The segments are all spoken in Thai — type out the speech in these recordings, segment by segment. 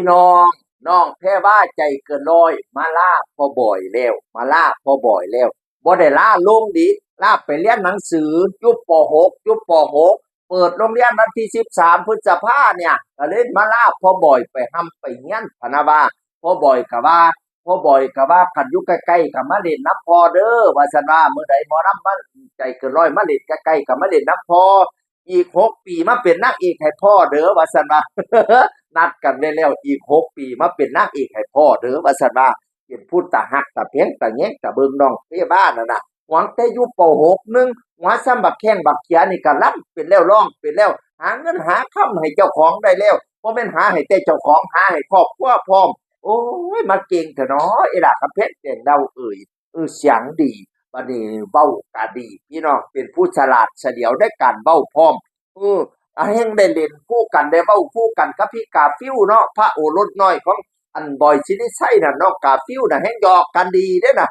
พี่น้องน้องแพ้ว่าใจเกินร้อย มาล่าพอบ่อยแล้วมาล่าพอบ่อยแล้วบ่ได้ล่าลงดิล่าไปเรียนหนังสือยุบป .6 ยุบป .6 เปิดโรงเรียนวันที่13พฤษภาเนี่ยก็เลยมาล่าพอบ่อยไปทำไปเฮียนพนะว่าพอบ่อยก็ว่าพอบ่อยก็ว่าคันยู่ใกล้ๆก็มาเล่นน้ำพอเด้อว่าซั่นว่ามื้อใดมอลำมาใจเกินร้อยมาเล่นใกล้ๆก็มาเล่นน้ำพออีกหกปีมาเป็นนางเอกให้พ่อเด้อว่าซั่นว่า นัดกันไว้แล้วอีกหกปีมาเป็นนางเอกให้พ่อเด้อว่าซั่นว่าเป็นพูดตาหักตาเพียงตาแยงตาเบิงน้องเทบ้านนั่นน่ะหวังแต่ยู่ปหกนึงหัวซ้ำบักแข้งบักเขียนี่ก็รับเป็นแล้วร้องเป็นแล้ว หาเงินหาคำให้เจ้าของได้แล้วบ่แม่นหาให้แต่เจ้าของหาให้ครอบครัวพร้อม โอ้ยมาเก่งเถอะเนาะไอ้ล่ะครับเพชรเก่งเดาเอ่ยเออเสียงดีบัดนี้เว้ากะดี พี่น้องเป็นผู้ฉลาดเฉลียวได้การเว้าพร้อมเออ อาเฮงได้เล่นคู่กันได้เว้าคู่กันกับพี่กาฟิวเนาะพระโอรสน้อยของอันบอยชินิไซน่ะน้องกาฟิวน่ะแฮงหยอกกันดีเด้น่ะ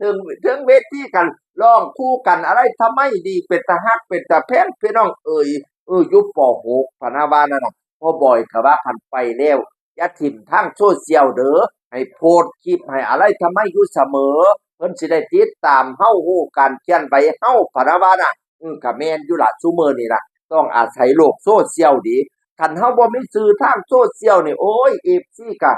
ถึงถึงเวทีกันร้องคู่กันอะไรทำไมดีเป็นตาฮักเป็นตาแพงพี่น้องเอ่ยเออยุบป .6 พนาว่านั่นน่ะพ่อบอยก็ว่าคันไปแล้วอย่าถิ่มทางโซเชียลเด้อให้โพสคลิปให้อะไรทำไมอยู่เสมอเพิ่นสิได้ติดตามเฮาฮู้การเขียนใบเฮาพนาวาน่ะอืมก็แม่นอยู่ล่ะซุมื้อนี่ล่ะ ต้องอาศัยโลกโซเชียลดีคันเฮาบ่มีสื่อทางโซเชียลนี่โอ้ย FC ก็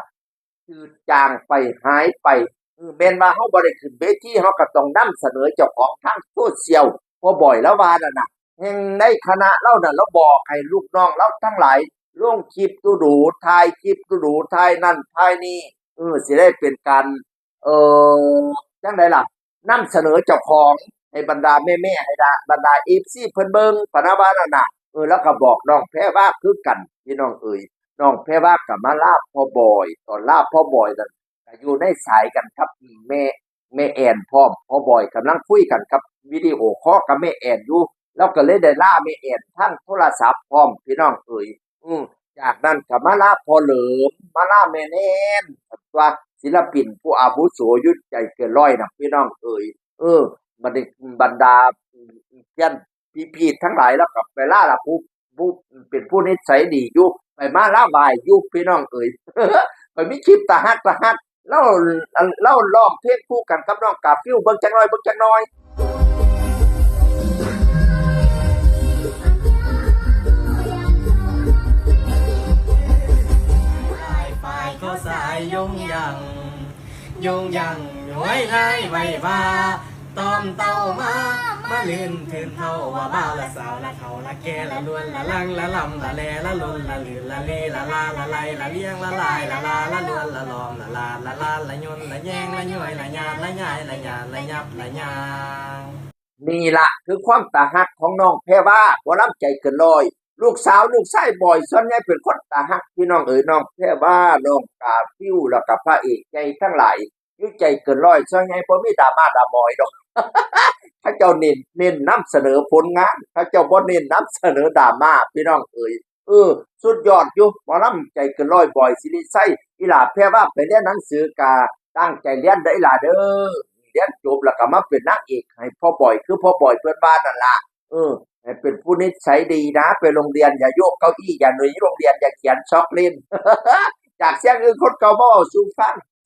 จืดจางไปหายไปเออแม่นว่าเฮาบ่ได้ขึ้นเวทีเฮาก็ต้องนำเสนอเจ้าของทางโซเชียลพอบ่อยแล้วว่านั่นน่ะแห่งในคณะเรานั่นเราบอกให้ลูกน้องเราทั้งหลายลงคลิปดูดูถ่ายคลิปดูดูถ่ายนั่นถ่ายนี่เออสิได้เป็นการเออจังไดล่ะนำเสนอเจ้าของ ให้บรรดาแม่ๆให้ดาบรรดา FC เพิ่นเบิงปนะว่านั่นน่ะเออแล้วก็บอกน้องแพ้ว่าคือกันพี่น้องเอ่ยน้องแพ้ว่าก็มาลาบพ่อบอย ตอนลาบพ่อบอยนั่นก็อยู่ในสายกันครับแม่แม่แอนพร้อมพ่อบอยกำลังคุยกันครับวิดีโอคอลกับแม่แอนอยู่แล้วก็เลยได้ล่าแม่แอนทั้งโทรศัพท์พร้อมพี่น้องเอ่ยอือจากนั้นก็มาลาพ่อเหลิมมาลาแม่แนนว่าศิลปินผู้อาวุโสยุดใจเกินร้อยนะพี่น้องเอ่ยเออ บรรดาบรรดาเพื่อนพี่ๆทั้งหลายแล้วกับไปล่าละผู้ผู้เป็นผู้นิสัยดีอยู่ไปมาล่าบายอยู่พี่น้องเอ่ยไปมีคลิปตาฮักตาฮักเล่าเล่าร้องเพลงคู่กันกับน้องกาฟิวเบิ่งจังน้อยเบิ่งจังน้อยยก็สายยงยังยงยังไว้ไล่ไว้ว่า ตอมเต้ามามาลื่นทืนเท่าว่าบ้าละสาวละเท่าละแกละลวนละลังละลำละแลละลนละลื่นละเลละลาละไลละเลี้ยงละลายละลาละลวนละลอมละลาละลาละยนละแยงละย่อยละยานละยายละยานละยับละยางนี่ละคือความตาฮักของน้องแพรว่าบ่รับใจเกินร้อยลูกสาวลูกชายบ่อยส่วนใหญ่เป็นคนตาฮักพี่น้องเอ๋ยน้องแพรว่าน้องกาฟิวแล้วก็พระเอกใจทั้งหลาย ยู่ใจเกินร้อยส่วนใหญ่มีดราม่าดามอยดอกถ้าเจ้าเน้นเน้นนํเสนอผลงานถ้าเจ้าบ่เน้นนํเสนอดราม่าพี่น้องเอ๋ยเออ สุดยอดอยู่หมอลำใจเกินร้อยบ่อยสิริไสอีหลาแพรว่าไปเรียนหนังสือกาตั้งใจเรียนได้หลาเด้อเรียนจบแล้วก็มาเป็นนางเอกให้พ่อบ่อยคือพ่อบ่อยเพื่อนบ้านนั่นล่ะเออเป็นผู้นิสัยดีนะไปโรงเรียนอย่าโยกเก้าอี้อย่าหนีโรงเรียนอย่าเขียนช็อกเล่นจากเสียงอื่นคนเก่ามาเอาสู่ฟัง